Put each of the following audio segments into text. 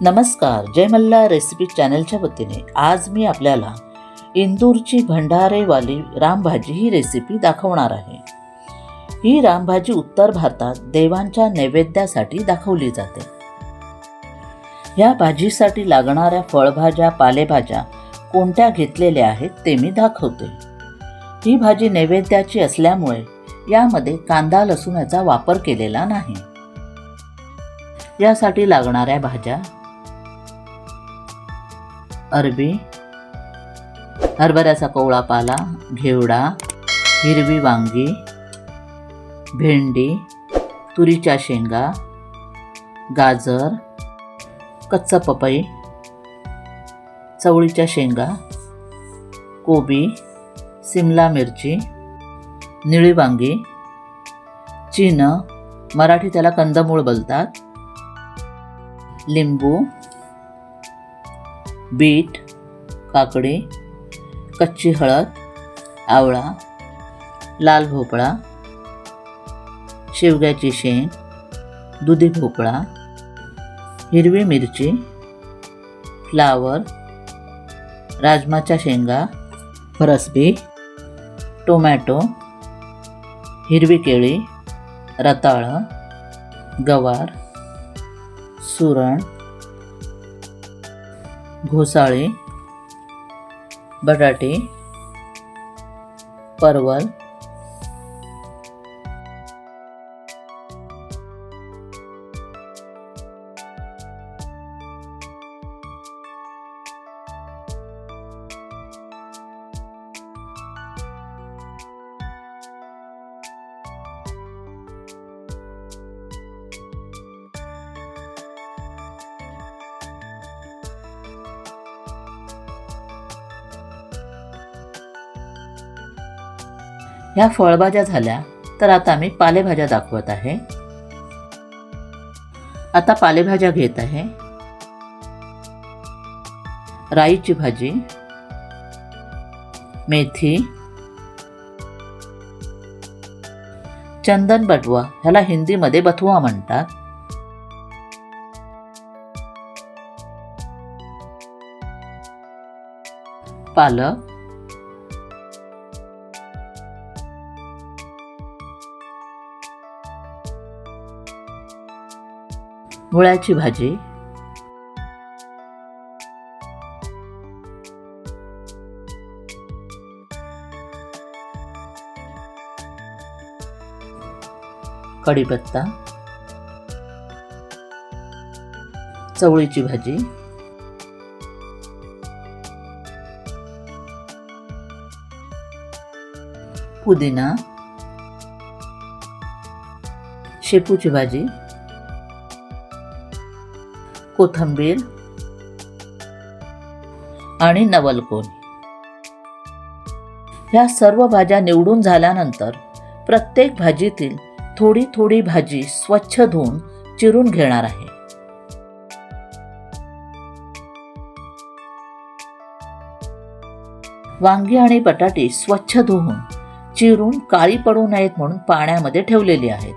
नमस्कार जय मल्ला रेसिपी चॅनलच्या वतीने. आज मी आपल्याला इंदूरची भंडारेवाली रामभाजी ही रेसिपी दाखवणार आहे. ही रामभाजी उत्तर भारतात देवांच्या नैवेद्यासाठी दाखवली जाते. या भाजीसाठी लागणाऱ्या फळभाज्या पालेभाज्या कोणत्या घेतलेल्या आहेत ते मी दाखवते. ही भाजी नैवेद्याची असल्यामुळे यामध्ये कांदा लसूण याचा वापर केलेला नाही. यासाठी लागणाऱ्या भाज्या अरबी हरभऱ्याचा कोवळा पाला घेवडा हिरवी वांगी भेंडी तुरीच्या शेंगा गाजर कच्चा पपई चवळीच्या शेंगा कोबी सिमला मिरची निळी वांगी चीन मराठी त्याला कंदमूळ बोलतात लिंबू बीट काकडी कच्ची हळद आवळा लाल भोपळा शेवग्याची शेंग दुधी भोपळा हिरवी मिरची फ्लावर राजमाच्या शेंगा फरसबी टोमॅटो हिरवी केळी रताळं गवार सुरण घोसाळे बटाटे परवल ह्या फळभाज्या झाल्या तर आता मी पालेभाज्या दाखवत आहे. आता पालेभाज्या घेत आहे. राईची भाजी मेथी चंदन बटवा ह्याला हिंदीमध्ये बथुआ म्हणतात. पालक मुळ्याची भाजी. कढीपत्ता. चवळीची भाजी. पुदिना. शेपूची भाजी. कोथंबीर आणि नवलकोन. ह्या सर्व भाज्या निवडून झाल्यानंतर प्रत्येक भाजीतील थोडी थोडी भाजी स्वच्छ धुवून चिरून घेणार आहे. वांगी आणि बटाटे स्वच्छ धुवून चिरून काळी पडू नयेत म्हणून पाण्यामध्ये ठेवलेली आहेत.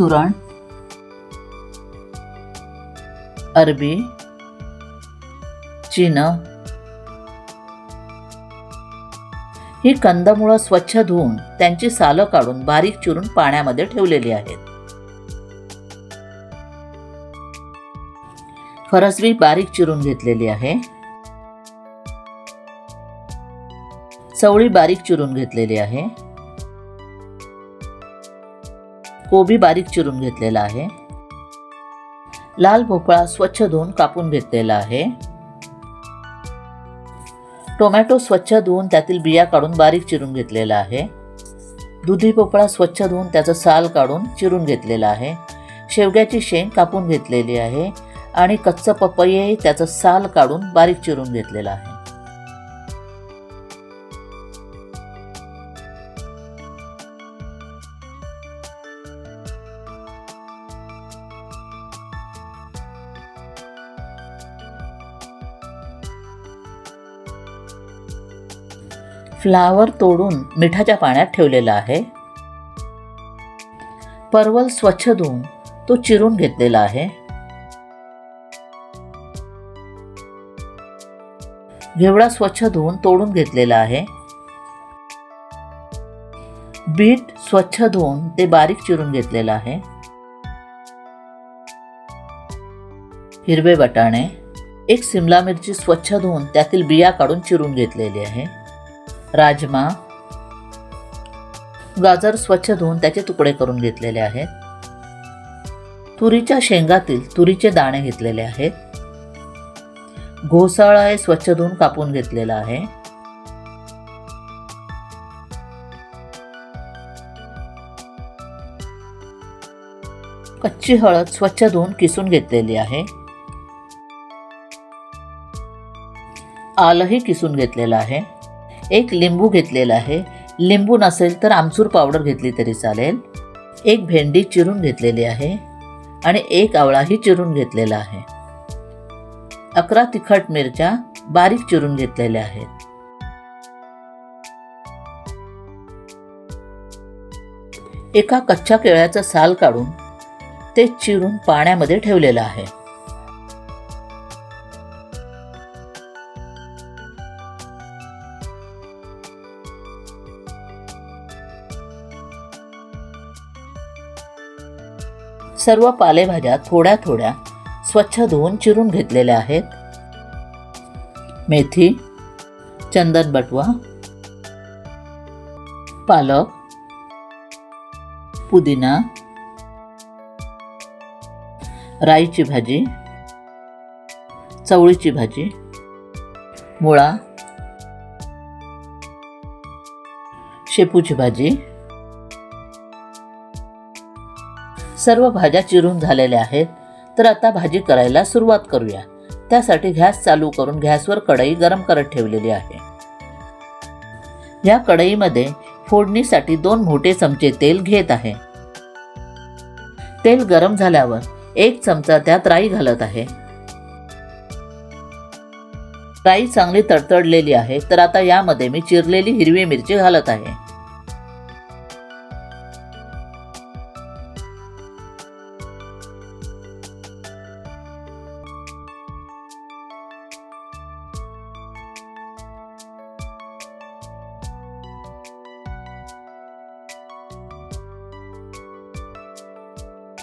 सुरण अरबी चीन. ही कंदमुळं स्वच्छ धुवून त्यांची सालं काढून बारीक चिरून पाण्यामध्ये ठेवलेली आहेत. फरसबी बारीक चिरून घेतलेली आहे. चवळी बारीक चिरून घेतलेली आहे. कोबी बारीक चिरून घेतलेला आहे. लाल भोपळा स्वच्छ धुवून कापून घेतलेला आहे. टोमॅटो स्वच्छ धुवून त्यातील बिया काढून बारीक चिरून घेतलेला आहे. दुधी भोपळा स्वच्छ धुवून त्याचं साल काढून चिरून घेतलेला आहे. शेवग्याची शेंग कापून घेतलेली आहे आणि कच्चं पपई त्याचं साल काढून बारीक चिरून घेतलेलं आहे. फ्लावर तोडून मिठाच्या पाण्यात ठेवलेला आहे. परवल स्वच्छ धुवून तो चिरून घेतलेला आहे. घेवडा स्वच्छ धुवून तोडून घेतलेला आहे. बीट स्वच्छ धुवून ते बारीक चिरून घेतलेलं आहे. हिरवे वाटाणे एक सिमला मिरची स्वच्छ धुवून त्यातील बिया काढून चिरून घेतलेली आहे. राजमा गाजर स्वच्छ धुवून त्याचे तुकडे करून घेतलेले आहेत. तुरीच्या शेंगातील तुरीचे दाणे घेतलेले आहेत. घोसाळा हे स्वच्छ धुवून कापून घेतलेला आहे. कच्ची हळद स्वच्छ धुवून किसून घेतलेली आहे. आलंही किसून घेतलेलं आहे. एक लिंबू घेतलेला आहे. लिंबू नसेल तर आमचूर पावडर घेतली तरी चालेल. एक भेंडी चिरून घेतलेली आहे आणि एक आवळाही चिरून घेतलेला आहे. अकरा तिखट मिरच्या बारीक चिरून घेतलेल्या आहेत. एका कच्च्या केळ्याचं साल काढून ते चिरून पाण्यामध्ये ठेवलेलं आहे. सर्व पालेभाज्या थोड्या थोड्या स्वच्छ धुवून चिरून घेतलेल्या आहेत. मेथी चंदन बटवा पालक पुदिना राईची भाजी चवळीची भाजी मुळा शेपूची भाजी सर्व भाज्या चिरून झालेल्या आहेत तर आता भाजी करायला सुरुवात करूया. त्यासाठी गॅस चालू करून गॅसवर कढई गरम करत ठेवलेली आहे. या कढईमध्ये फोडणीसाठी दोन मोठे चमचे तेल घेत आहे. तेल गरम झाल्यावर एक चमचा त्यात राई घालत आहे. राई चांगली तडतडलेली आहे तर आता यामध्ये मी चिरलेली हिरवी मिरची घालत आहे.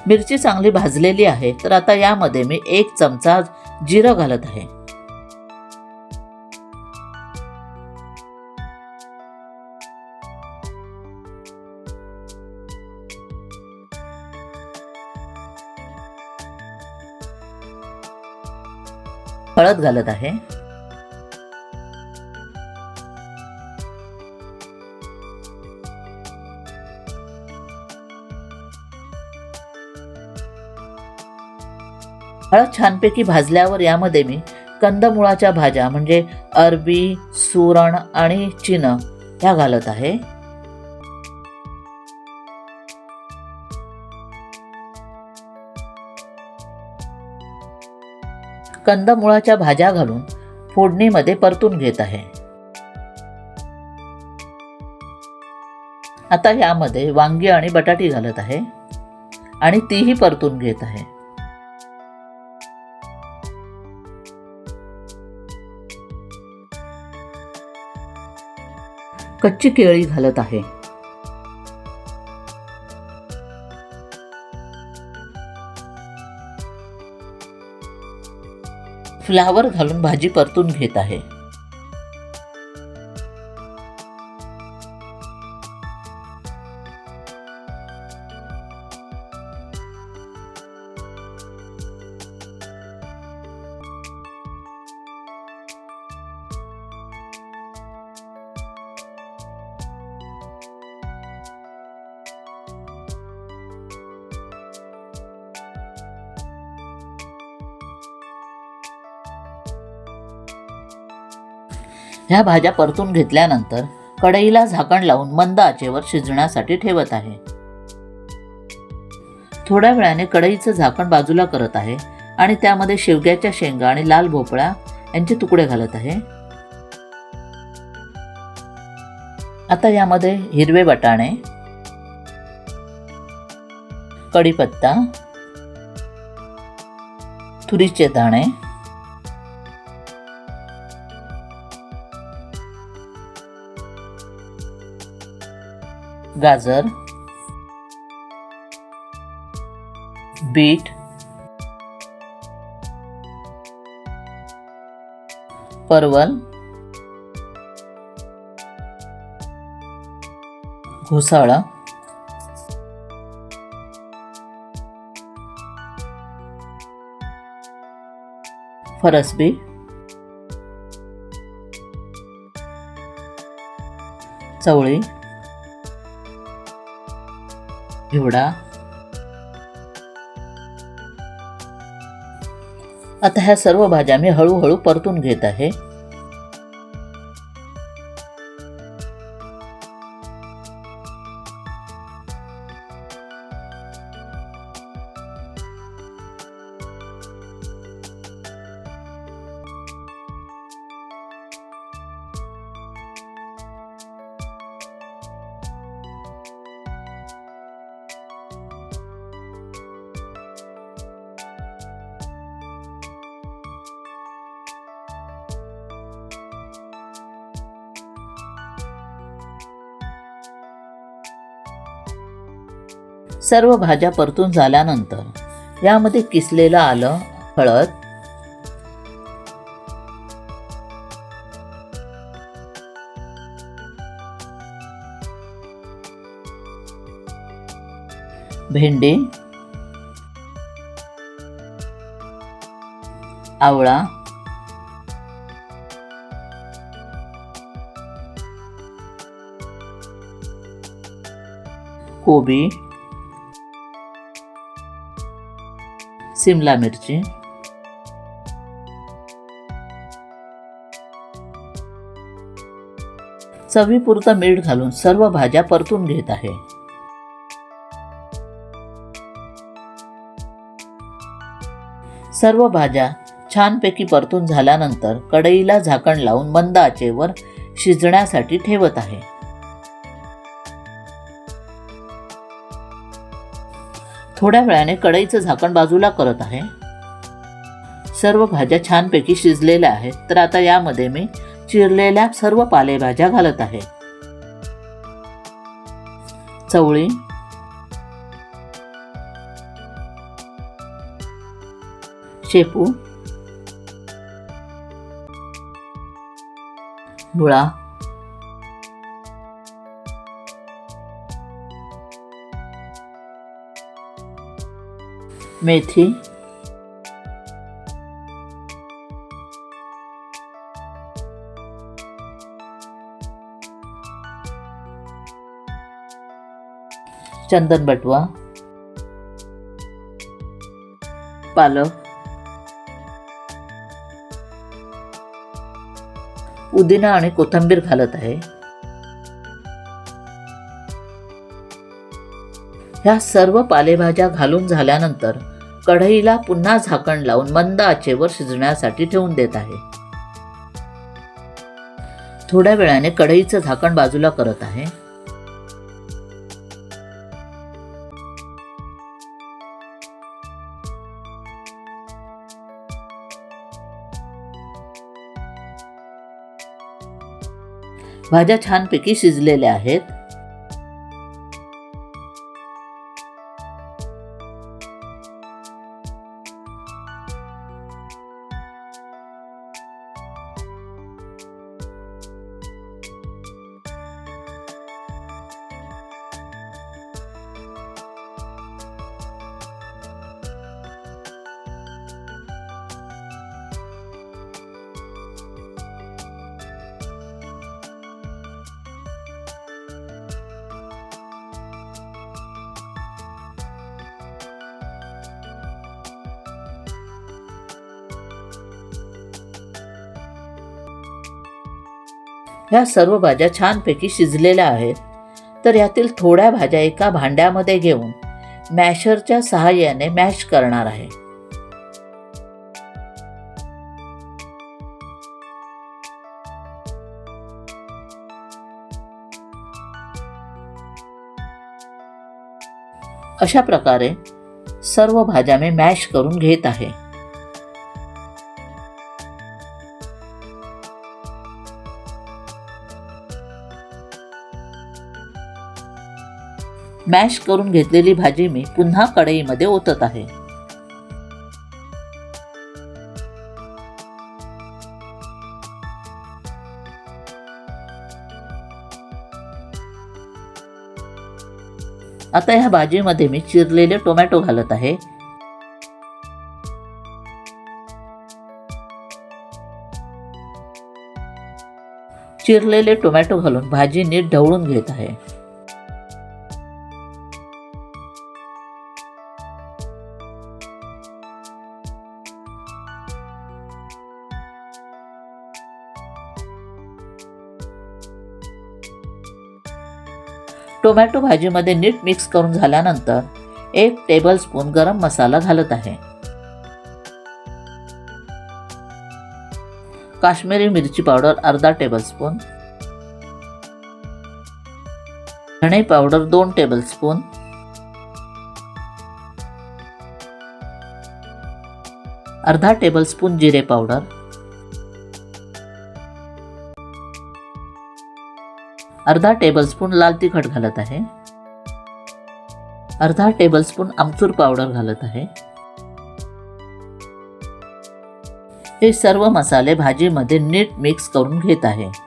मिरची चांगली भाजलेली आहे तर आता यामध्ये मी एक चमचा जिरं घालत आहे. हळद घालत आहे. हळद छानपैकी भाजल्यावर यामध्ये मी कंदमुळाच्या भाज्या म्हणजे अरबी सुरण आणि चिन ह्या घालत आहे. कंदमुळाच्या भाज्या घालून फोडणीमध्ये परतून घेत आहे. आता यामध्ये वांगी आणि बटाटी घालत आहे आणि तीही परतून घेत आहे. कच्ची केळी घालत आहे. फ्लावर घालून भाजी परतून घेत आहे. ह्या भाज्या परतून घेतल्यानंतर कढईला झाकण लावून मंद आचेवर शिजण्यासाठी ठेवत आहे. थोड्या वेळाने कढईचं झाकण बाजूला करत आहे आणि त्यामध्ये शेवग्याच्या शेंगा आणि लाल भोपळा यांचे तुकडे घालत आहे. आता यामध्ये हिरवे बटाणे कढीपत्ता तुरीचे दाणे गाजर बीट परवल घोसाळा फरसबी चवळी घेवडा आता ह्या सर्व भाज्या मी हळूहळू परतून घेत आहे. सर्व भाज्या परतून झाल्यानंतर यामध्ये किसलेलं आलं हळद भेंडी आवळा कोबी सिमला मिरची चवीपुरतं मीठ घालून सर्व भाज्या परतून घेत आहे. सर्व भाज्या छानपैकी परतून झाल्यानंतर कढईला झाकण लावून मंद आचेवर शिजण्यासाठी ठेवत आहे. थोड्या वेळाने कढईचं झाकण बाजूला करत आहे. सर्व भाज्या छानपैकी शिजलेल्या आहेत तर आता यामध्ये मी चिरलेल्या सर्व पालेभाज्या घालत आहे. चवळी शेपू मुळा मेथी. चंदन बटवा. पालक. पुदिना आणि कोथिंबीर घालत आहे. ह्या सर्व पालेभाज्या घालून झाल्यानंतर कढईला पुन्हा झाकण लावून मंद आचेवर शिजण्यासाठी ठेवून देत आहे. थोड्या वेळाने कढईचं झाकण बाजूला करत आहे. भाज्या छानपैकी शिजलेल्या आहेत. ह्या सर्व भाज्या छानपैकी शिजलेल्या आहेत. तर यातील थोड्या भाज्या एका भांड्यामध्ये घेऊन मॅशरच्या सहाय्याने मॅश करणार आहे. अशा प्रकारे सर्व भाज्या मी मॅश करून घेत आहे. मॅश करून घेतलेली भाजी मी पुन्हा कढईमध्ये ओतत आहे. आता ह्या भाजीमध्ये मी चिरलेले टोमॅटो घालत आहे. चिरलेले टोमॅटो घालून भाजी नीट ढवळून घेत आहे. टोमॅटो भाजीमध्ये नीट मिक्स करून झाल्यानंतर एक टेबलस्पून गरम मसाला घालत आहे. काश्मीरी मिरची पावडर अर्धा टेबलस्पून धणे पावडर दोन टेबलस्पून अर्धा टेबलस्पून जिरे पावडर. अर्धा टेबलस्पून लाल तिखट घालत आहे. अर्धा टेबलस्पून आमचूर पावडर घालत आहे. हे सर्व मसाले भाजीमध्ये नीट मिक्स करून घेत आहे.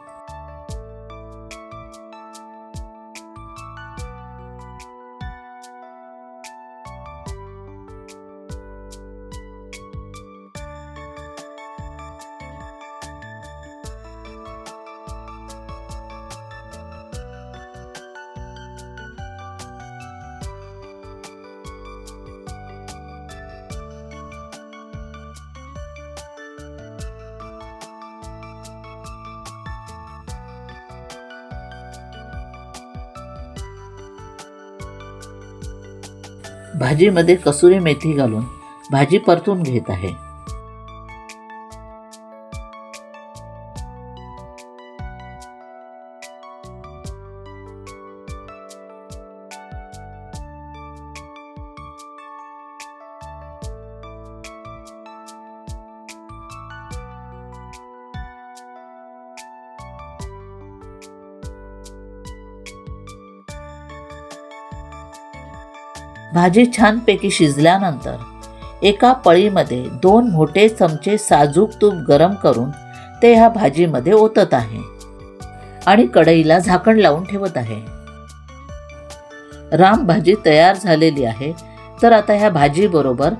भाजीमध्ये कसुरी मेथी घालून भाजी परतून घेत आहे. भाजी छानपैकी शिजल्यानंतर एका पळीमध्ये दोन मोठे चमचे साजूक तूप गरम करून ते ह्या भाजीमध्ये ओतत आहे आणि कढईला झाकण लावून ठेवत आहे. राम भाजी तयार झालेली आहे तर आता ह्या भाजीबरोबर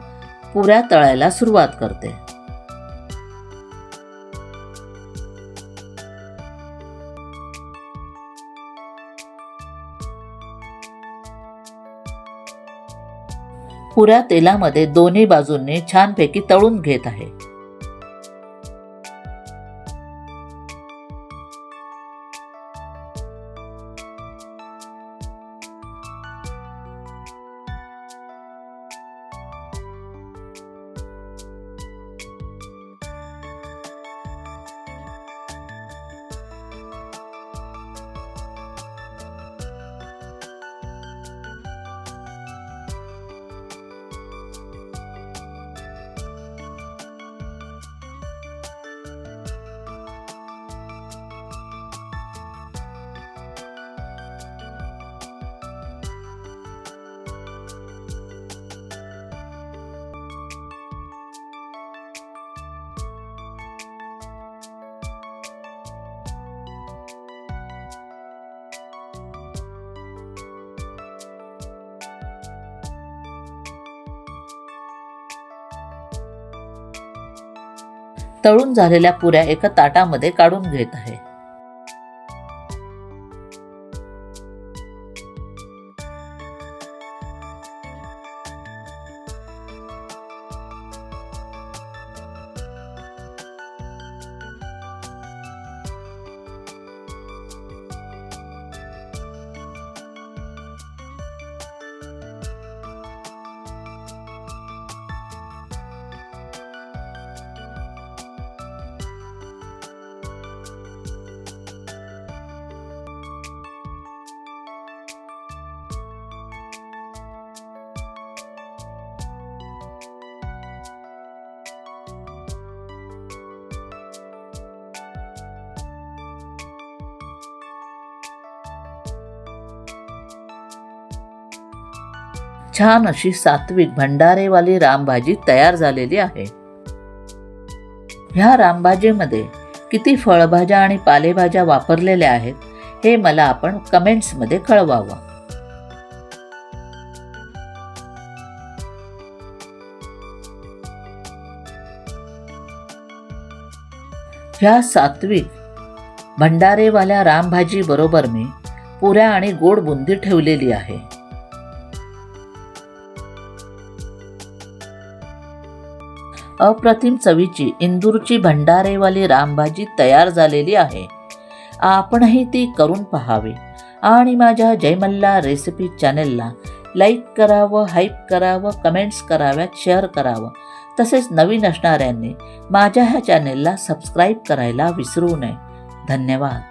पुऱ्या तळायला सुरुवात करते. पुऱ्या तेलामध्ये दोन्ही बाजूंनी छानपैकी तळून घेत आहे. तळून झालेल्या पुऱ्या एका ताटामध्ये काढून घेत आहे. छान अशी सात्विक भंडारेवाली रामभाजी तयार झालेली आहे. ह्या रामभाजीमध्ये किती फळभाज्या आणि पालेभाज्या वापरलेल्या आहेत हे मला आपण कमेंट्समध्ये कळवावं. ह्या सात्विक भंडारेवाल्या रामभाजी बरोबर मी पुऱ्या आणि गोड बुंदी ठेवलेली आहे. अप्रतिम चवीची इंदूरची भंडारेवाली रामभाजी तयार झालेली आहे. आपणही ती करून पहावी. आणि माझ्या जयमल्ला रेसिपी चॅनेलला लाईक करावं हाईप करावं कमेंट्स कराव्यात शेअर करावं. तसेच नवीन असणाऱ्यांनी माझ्या ह्या चॅनेलला सबस्क्राईब करायला विसरू नये. धन्यवाद.